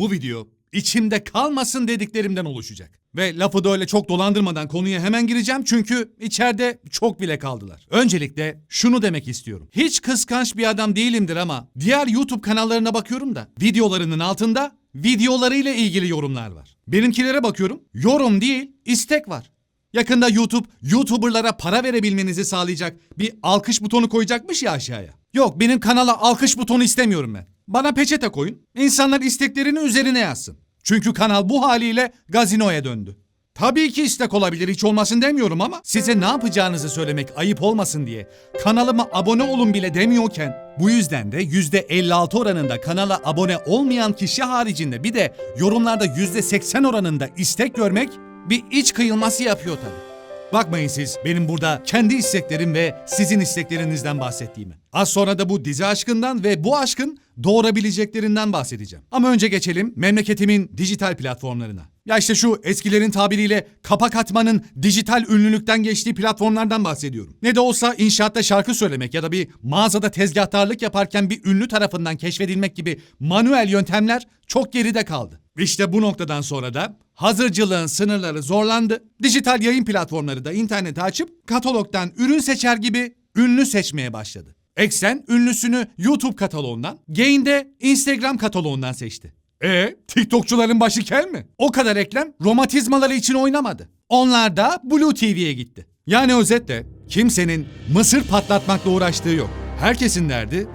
Bu video içimde kalmasın dediklerimden oluşacak. Ve lafı da öyle çok dolandırmadan konuya hemen gireceğim çünkü içeride çok bile kaldılar. Öncelikle şunu demek istiyorum. Hiç kıskanç bir adam değilimdir ama diğer YouTube kanallarına bakıyorum da videolarının altında videolarıyla ilgili yorumlar var. Benimkilere bakıyorum yorum değil istek var. Yakında YouTube, YouTuber'lara para verebilmenizi sağlayacak bir alkış butonu koyacakmış ya aşağıya. Yok benim kanala alkış butonu istemiyorum ben. Bana peçete koyun. İnsanlar isteklerini üzerine yazsın. Çünkü kanal bu haliyle gazinoya döndü. Tabii ki istek olabilir hiç olmasın demiyorum ama size ne yapacağınızı söylemek ayıp olmasın diye kanalıma abone olun bile demiyorken bu yüzden de %56 oranında kanala abone olmayan kişi haricinde bir de yorumlarda %80 oranında istek görmek bir iç kıyılması yapıyor tabii. Bakmayın siz benim burada kendi isteklerim ve sizin isteklerinizden bahsettiğimi. Az sonra da bu dizi aşkından ve bu aşkın doğurabileceklerinden bahsedeceğim. Ama önce geçelim memleketimin dijital platformlarına. Ya işte şu eskilerin tabiriyle kapak atmanın dijital ünlülükten geçtiği platformlardan bahsediyorum. Ne de olsa inşaatta şarkı söylemek ya da bir mağazada tezgahtarlık yaparken bir ünlü tarafından keşfedilmek gibi manuel yöntemler çok geride kaldı. İşte bu noktadan sonra da hazırcılığın sınırları zorlandı. Dijital yayın platformları da interneti açıp katalogdan ürün seçer gibi ünlü seçmeye başladı. Eksen ünlüsünü YouTube kataloğundan, Gain de Instagram kataloğundan seçti. E TikTokçuların başı kel mi? O kadar eklem romatizmaları için oynamadı. Onlar da Blue TV'ye gitti. Yani özetle kimsenin mısır patlatmakla uğraştığı yok. Herkesin derdi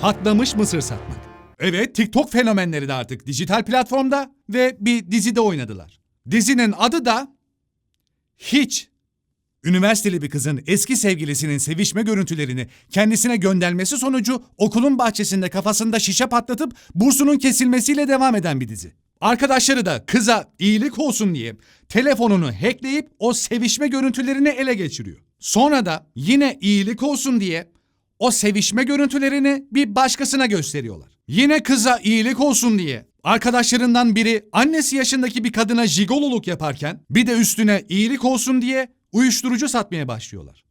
patlamış mısır satmak. Evet TikTok fenomenleri de artık dijital platformda ve bir dizide oynadılar. Dizinin adı da Hiç. Üniversiteli bir kızın eski sevgilisinin sevişme görüntülerini kendisine göndermesi sonucu okulun bahçesinde kafasında şişe patlatıp bursunun kesilmesiyle devam eden bir dizi. Arkadaşları da kıza iyilik olsun diye telefonunu hackleyip o sevişme görüntülerini ele geçiriyor. Sonra da yine iyilik olsun diye o sevişme görüntülerini bir başkasına gösteriyorlar. Yine kıza iyilik olsun diye arkadaşlarından biri annesi yaşındaki bir kadına jigololuk yaparken bir de üstüne iyilik olsun diye uyuşturucu satmaya başlıyorlar.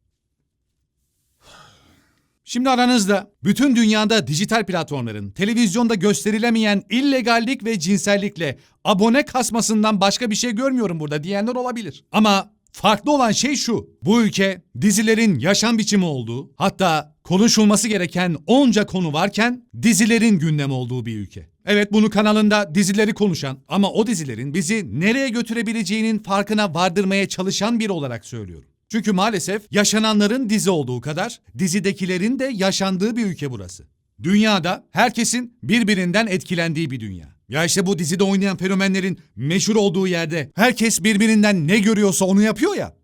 Şimdi aranızda bütün dünyada dijital platformların televizyonda gösterilemeyen illegallik ve cinsellikle abone kasmasından başka bir şey görmüyorum burada diyenler olabilir. Ama farklı olan şey şu. Bu ülke dizilerin yaşam biçimi olduğu, hatta konuşulması gereken onca konu varken dizilerin gündem olduğu bir ülke. Evet bunu kanalında dizileri konuşan ama o dizilerin bizi nereye götürebileceğinin farkına vardırmaya çalışan biri olarak söylüyorum. Çünkü maalesef yaşananların dizi olduğu kadar dizidekilerin de yaşandığı bir ülke burası. Dünyada herkesin birbirinden etkilendiği bir dünya. Ya işte bu dizide oynayan fenomenlerin meşhur olduğu yerde herkes birbirinden ne görüyorsa onu yapıyor ya.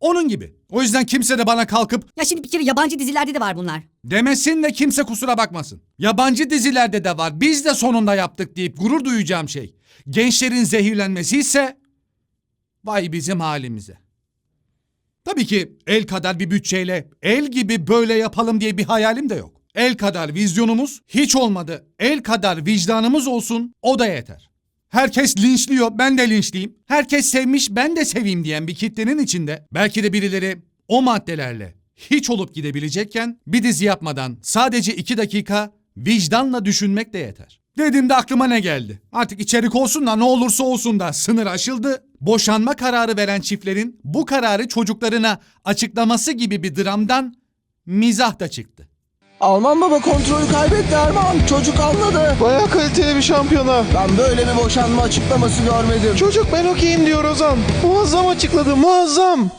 Onun gibi. O yüzden kimse de bana kalkıp Ya şimdi bir kere yabancı dizilerde de var bunlar. demesin de kimse kusura bakmasın. Yabancı dizilerde de var. Biz de sonunda yaptık deyip gurur duyacağım şey. Gençlerin zehirlenmesi ise vay bizim halimize. Tabii ki el kadar bir bütçeyle el gibi böyle yapalım diye bir hayalim de yok. El kadar vizyonumuz hiç olmadı. El kadar vicdanımız olsun o da yeter. Herkes linçliyor ben de linçliyim. Herkes sevmiş ben de seveyim diyen bir kitlenin içinde belki de birileri o maddelerle hiç olup gidebilecekken bir dizi yapmadan sadece iki dakika vicdanla düşünmek de yeter. Dediğimde aklıma ne geldi? Artık içerik olsun da ne olursa olsun da sınır aşıldı. Boşanma kararı veren çiftlerin bu kararı çocuklarına açıklaması gibi bir dramdan mizah da çıktı. Alman baba kontrolü kaybetti Erman. Çocuk anladı. Baya kaliteli bir şampiyona. Ben böyle bir boşanma açıklaması görmedim. Çocuk ben okeyim diyor Ozan. Muazzam açıkladı muazzam.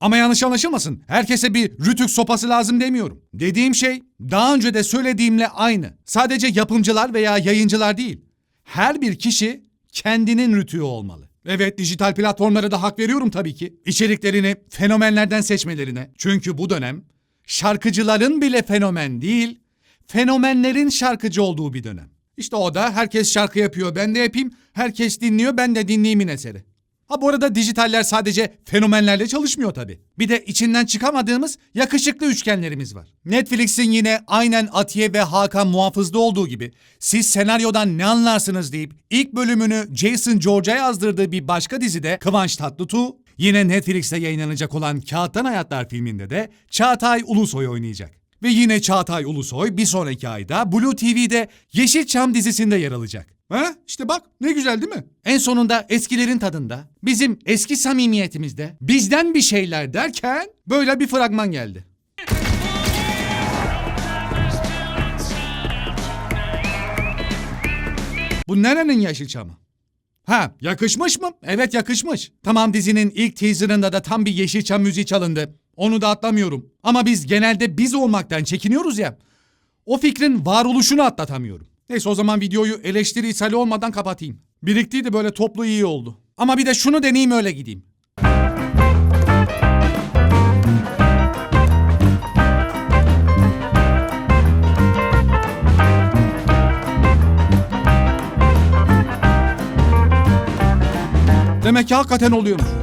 Ama yanlış anlaşılmasın. Herkese bir rütük sopası lazım demiyorum. Dediğim şey daha önce de söylediğimle aynı. Sadece yapımcılar veya yayıncılar değil. Her bir kişi kendinin rütüğü olmalı. Evet dijital platformlara da hak veriyorum tabii ki. İçeriklerini fenomenlerden seçmelerine. Çünkü bu dönem şarkıcıların bile fenomen değil, fenomenlerin şarkıcı olduğu bir dönem. İşte o da herkes şarkı yapıyor ben de yapayım, herkes dinliyor ben de dinleyimin eseri. Ha bu arada dijitaller sadece fenomenlerle çalışmıyor tabii. Bir de içinden çıkamadığımız yakışıklı üçgenlerimiz var. Netflix'in yine aynen Atiye ve Hakan muhafızda olduğu gibi siz senaryodan ne anlarsınız deyip ilk bölümünü Jason George'a yazdırdığı bir başka dizide Kıvanç Tatlıtuğ, yine Netflix'te yayınlanacak olan Kağıttan Hayatlar filminde de Çağatay Ulusoy oynayacak. Ve yine Çağatay Ulusoy bir sonraki ayda Blue TV'de Yeşilçam dizisinde yer alacak. Ha? İşte bak ne güzel değil mi? En sonunda eskilerin tadında, bizim eski samimiyetimizde bizden bir şeyler derken böyle bir fragman geldi. Bu nerenin Yeşilçam'ı? Ha yakışmış mı? Evet yakışmış. Tamam dizinin ilk teaserında da tam bir Yeşilçam müziği çalındı. Onu da atlamıyorum. Ama biz genelde biz olmaktan çekiniyoruz ya. O fikrin varoluşunu atlatamıyorum. Neyse o zaman videoyu eleştiri ishali olmadan kapatayım. Biriktiydi böyle toplu iyi oldu. Ama bir de şunu deneyeyim öyle gideyim. Demek ki hakikaten oluyormuş.